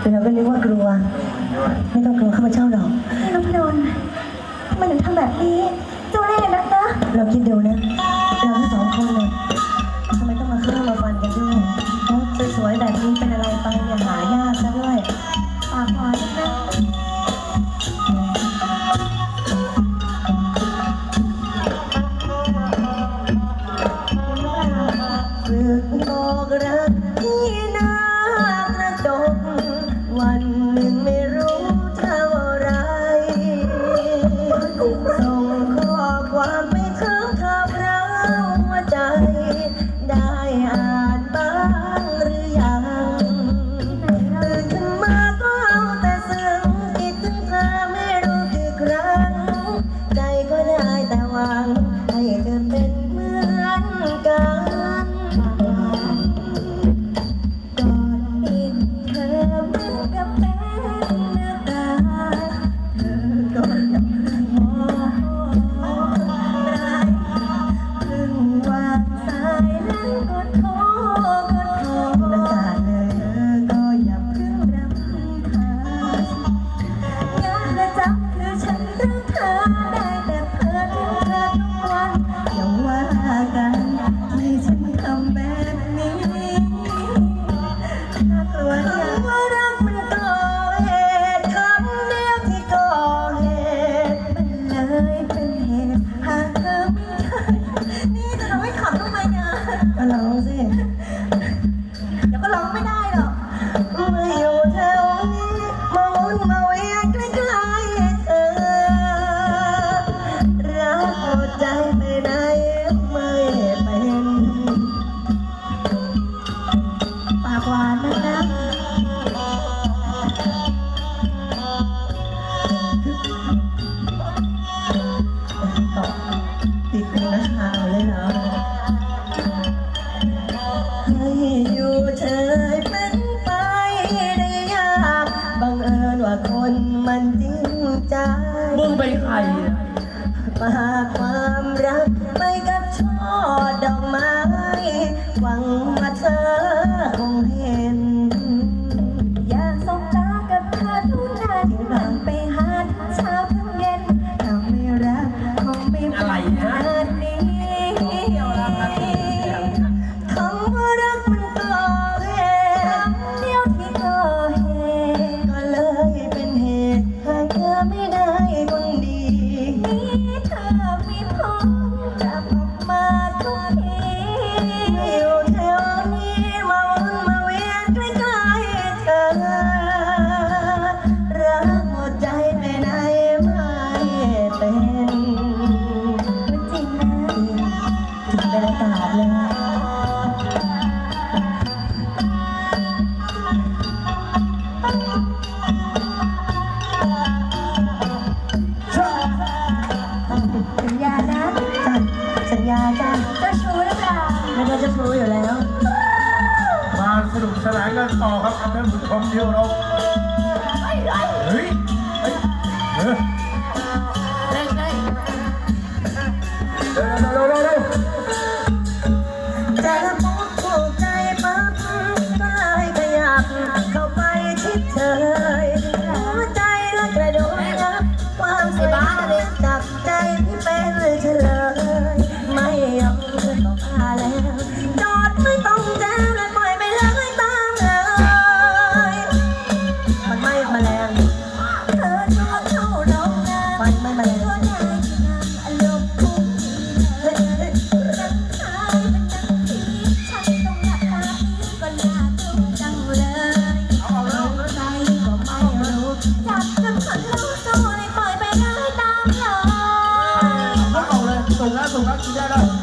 แต่เราก็นึกว่ากลัว ไม่ต้องกลัวเข้ามาเจ้าหรอก นพดลทำไมถึงทำแบบนี้เจ้าเล่ห์นะกนะเราคิดดูนะ เราทั้งสองคนเลยทำไมต้องมาฆ่ามาฟันกันด้วยสวยๆแบบนี้เป็นอะไรไปเนี่ยหายากซะด้วยปากหวานนะคือบอกรัก Mama. สัญญานะ จ้ะสัญญาจ้ะเจ้ชูหรือเปล่าไม่ไจะฟูอยู่แล้ว มาสนุกสนานกันต่อครับท่านผู้ชมเดียวเราเฮ้ยเฮ้ย รักที่ไ